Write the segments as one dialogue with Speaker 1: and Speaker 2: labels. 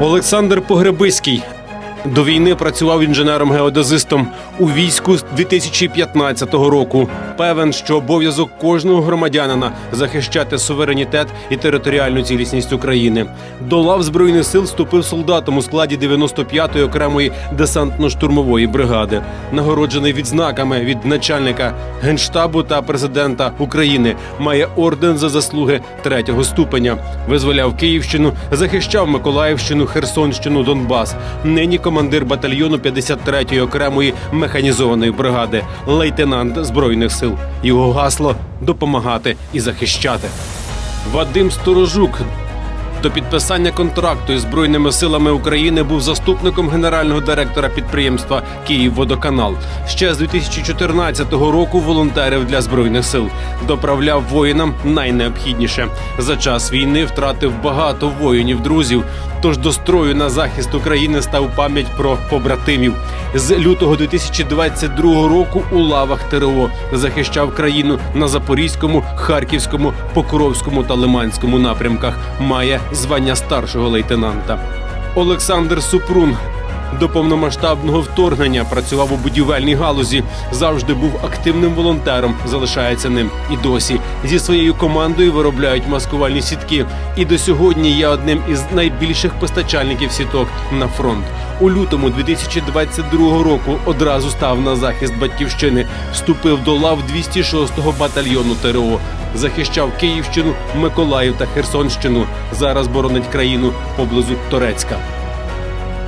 Speaker 1: Олександр Погребиський. До війни працював інженером-геодезистом у війську з 2015 року. Певен, що обов'язок кожного громадянина захищати суверенітет і територіальну цілісність України. До лав збройних сил вступив солдатом у складі 95-ї окремої десантно-штурмової бригади, нагороджений відзнаками від начальника генштабу та президента України. Має орден за заслуги третього ступеня. Визволяв Київщину, захищав Миколаївщину, Херсонщину, Донбас. Нині командир батальйону 53-ї окремої механізованої бригади, лейтенант збройних сил. Його гасло допомагати і захищати. Вадим Сторожук до підписання контракту із збройними силами України був заступником генерального директора підприємства Київводоканал. Ще з 2014 року волонтерів для збройних сил доправляв воїнам найнеобхідніше. За час війни втратив багато воїнів, друзів. Тож до строю на захист України став пам'ять про побратимів. З лютого 2022 року у лавах ТРО захищав країну на Запорізькому, Харківському, Покровському та Лиманському напрямках. Має звання старшого лейтенанта. Олександр Супрун до повномасштабного вторгнення працював у будівельній галузі. Завжди був активним волонтером. Залишається ним і досі. Зі своєю командою виробляють маскувальні сітки. І до сьогодні є одним із найбільших постачальників сіток на фронт. У лютому 2022 року одразу став на захист батьківщини. Вступив до лав 206-го батальйону ТРО. Захищав Київщину, Миколаїв та Херсонщину. Зараз боронить країну поблизу Торецька.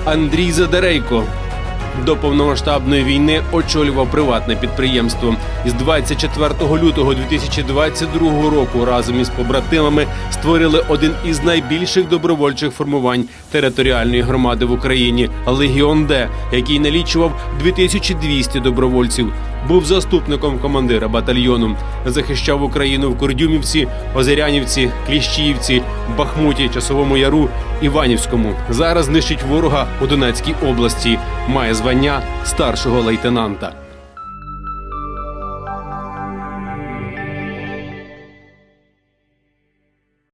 Speaker 1: Андрій Задерейко. До повномасштабної війни очолював приватне підприємство. Із 24 лютого 2022 року разом із побратимами створили один із найбільших добровольчих формувань територіальної громади в Україні Легіон Д, який налічував 2200 добровольців. Був заступником командира батальйону, захищав Україну в Кордюмівці, Озерянівці, Кліщіївці, Бахмуті, Часовому Яру, Іванівському. Зараз нищить ворога у Донецькій області. Має звання старшого лейтенанта.